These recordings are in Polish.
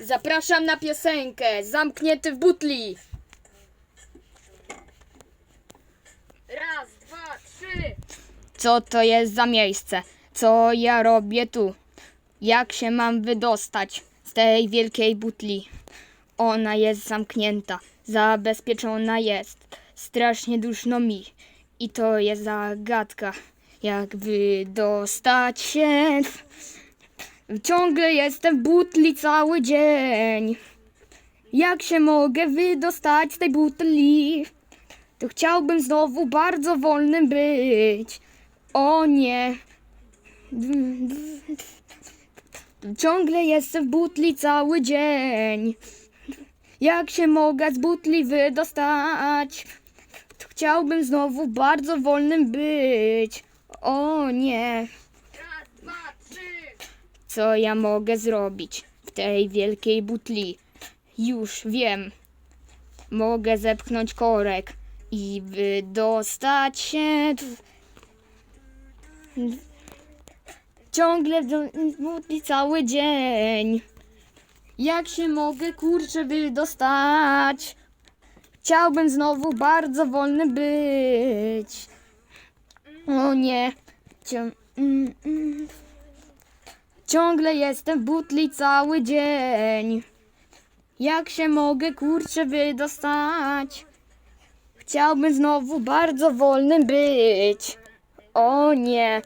Zapraszam na piosenkę. Zamknięty w butli. Raz, dwa, trzy. Co to jest za miejsce? Co ja robię tu? Jak się mam wydostać z tej wielkiej butli? Ona jest zamknięta, zabezpieczona jest. Strasznie duszno mi. I to jest zagadka. Jak wydostać się? Ciągle jestem w butli cały dzień. Jak się mogę wydostać z tej butli? To chciałbym znowu bardzo wolnym być. O nie. Ciągle jestem w butli cały dzień. Jak się mogę z butli wydostać? To chciałbym znowu bardzo wolnym być. O nie. Raz, dwa, trzy. Co ja mogę zrobić w tej wielkiej butli? Już wiem. Mogę zepchnąć korek i wydostać się. Ciągle w butli cały dzień. Jak się mogę kurczę wydostać? Chciałbym znowu bardzo wolny być. O nie. Cię... Mm, mm. Ciągle jestem w butli cały dzień. Jak się mogę kurczę wydostać? Chciałbym znowu bardzo wolnym być. O nie.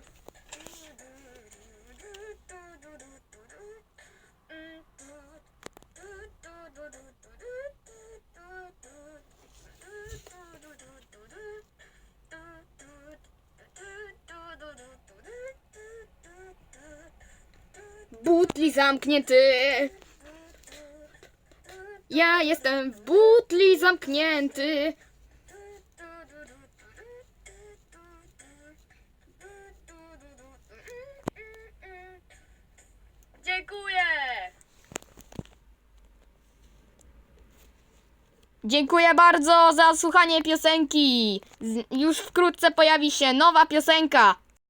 Butli zamknięty. Ja jestem w butli zamknięty. Dziękuję. Dziękuję bardzo za słuchanie piosenki. Z- Już wkrótce pojawi się nowa piosenka.